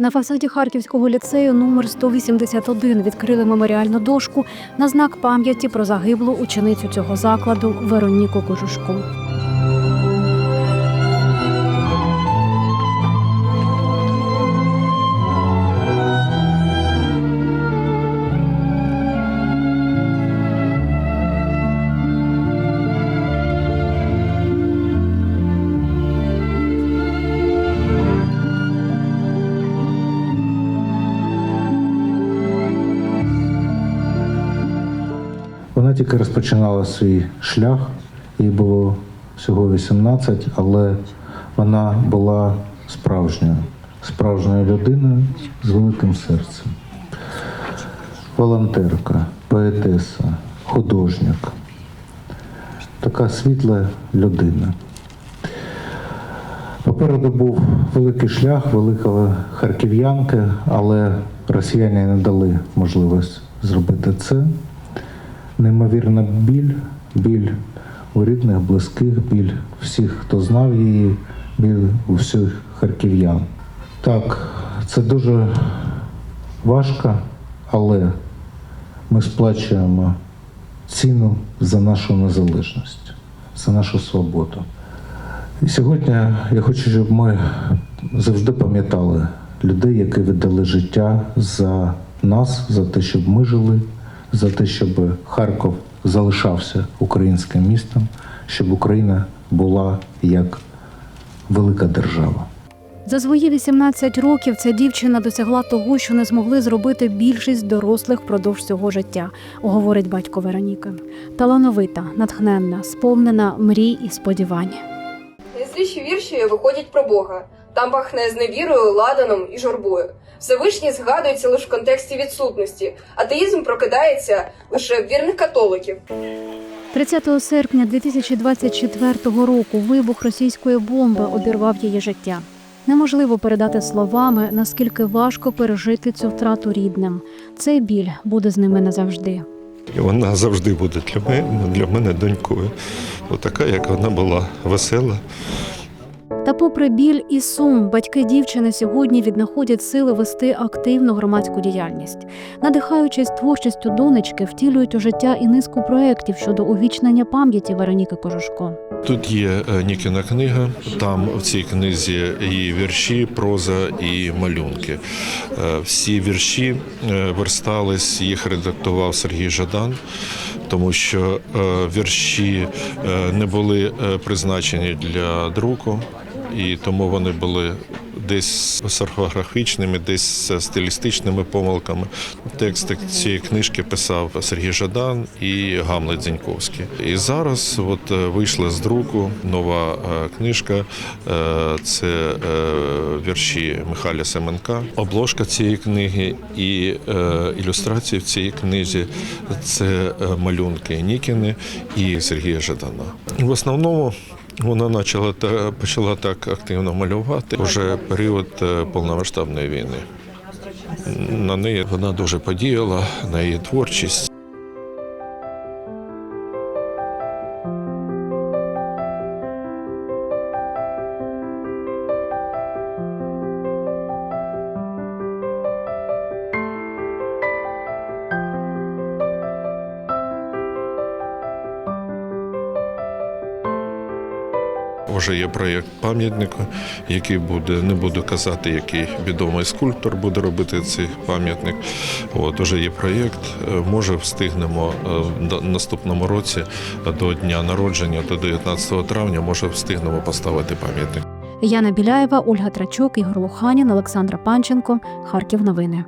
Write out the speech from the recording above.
На фасаді Харківського ліцею номер 181 відкрили меморіальну дошку на знак пам'яті про загиблу ученицю цього закладу Вероніку Кожушку. Вона тільки розпочинала свій шлях, їй було всього 18, але вона була справжньою, справжньою людиною з великим серцем. Волонтерка, поетеса, художник. Така світла людина. Попереду був великий шлях, велика харків'янки, але росіяни не дали можливість зробити це неймовірна біль, біль у рідних, близьких, біль всіх, хто знав її, біль у всіх харків'ян. Так, це дуже важко, але ми сплачуємо ціну за нашу незалежність, за нашу свободу. І сьогодні я хочу, щоб ми завжди пам'ятали людей, які віддали життя за нас, за те, щоб ми жили, за те, щоб Харків залишався українським містом, щоб Україна була як велика держава. За свої 18 років ця дівчина досягла того, що не змогли зробити більшість дорослих впродовж цього життя, говорить батько Вероніки. Талановита, натхненна, сповнена мрій і сподівань. Найзліші вірші виходять про Бога. Там пахне з невірою, ладаном і журбою. Всевишній згадується лише в контексті відсутності. Атеїзм прокидається лише в вірних католиків. 30 серпня 2024 року вибух російської бомби обірвав її життя. Неможливо передати словами, наскільки важко пережити цю втрату рідним. Цей біль буде з ними назавжди. Вона завжди буде для мене, для мене донькою. Отака, як вона була весела. Та, попри біль і сум, батьки дівчини сьогодні віднаходять сили вести активну громадську діяльність. Надихаючись творчістю донечки, втілюють у життя і низку проєктів щодо увічнення пам'яті Вероніки Кожушко. Тут є е, Нікіна книга, там в цій книзі і вірші, проза і малюнки. Е, Всі вірші е, верстались, їх редактував Сергій Жадан, тому що вірші не були призначені для друку, і тому вони були десь з орфографічними, десь стилістичними помилками. Текст цієї книжки писав Сергій Жадан і Гамлет Зіньковський. І зараз от е, вийшла з друку нова е, книжка. Е, Це вірші Михайля Семенка. Обложка цієї книги і ілюстрації в цій книзі це малюнки Нікіни і Сергія Жадана. В основному вона почала почала так активно малювати вже період е, повномасштабної війни. На неї вона дуже подіяла, на її творчість. Вже є проєкт пам'ятника, який буде, не буду казати, який відомий скульптор буде робити цей пам'ятник. От уже є проєкт. Е, Може, встигнемо е, в наступному році до дня народження, до 19 травня, може встигнемо поставити пам'ятник. Яна Біляєва, Ольга Трачук, Ігор Луханін, Олександра Панченко. Харків новини.